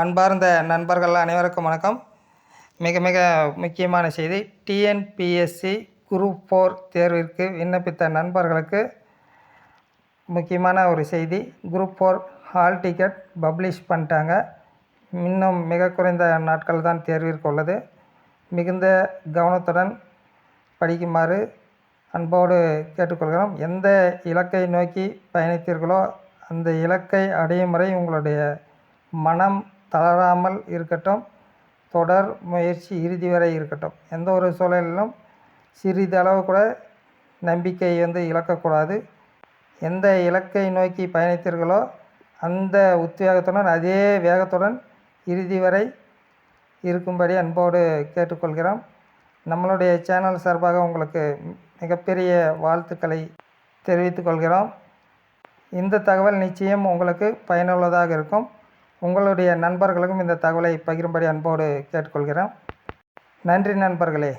அன்பார்ந்த நண்பர்கள் அனைவருக்கும் வணக்கம். மிக மிக முக்கியமான செய்தி டிஎன்பிஎஸ்சி குரூப் ஃபோர் தேர்விற்கு விண்ணப்பித்த நண்பர்களுக்கு முக்கியமான ஒரு செய்தி. Group four hall ticket publish பண்ணிட்டாங்க. இன்னும் மிக குறைந்த நாட்கள் தான் தேர்விற்கு உள்ளது. மிகுந்த கவனத்துடன் படிக்குமாறு அன்போடு கேட்டுக்கொள்கிறோம். எந்த இலக்கை நோக்கி பயணித்தீர்களோ அந்த இலக்கை அடையும் வரை உங்களுடைய மனம் தளராமல் இருக்கட்டும். தொடர் முயற்சி இறுதி வரை இருக்கட்டும். எந்த ஒரு சூழலிலும் சிறிதளவு கூட நம்பிக்கை வந்து இழக்கக்கூடாது. எந்த இலக்கை நோக்கி பயணித்தீர்களோ அந்த உத்வேகத்துடன் அதே வேகத்துடன் இறுதி வரை இருக்கும்படி அன்போடு கேட்டுக்கொள்கிறோம். நம்மளுடைய சேனல் சார்பாக உங்களுக்கு மிகப்பெரிய வாழ்த்துக்களை தெரிவித்துக் கொள்கிறோம். இந்த தகவல் நிச்சயம் உங்களுக்கு பயனுள்ளதாக இருக்கும். உங்களுடைய நண்பர்களுக்கும் இந்த தகவலை பகிரும்படி அன்போடு கேட்டுக்கொள்கிறேன். நன்றி நண்பர்களே.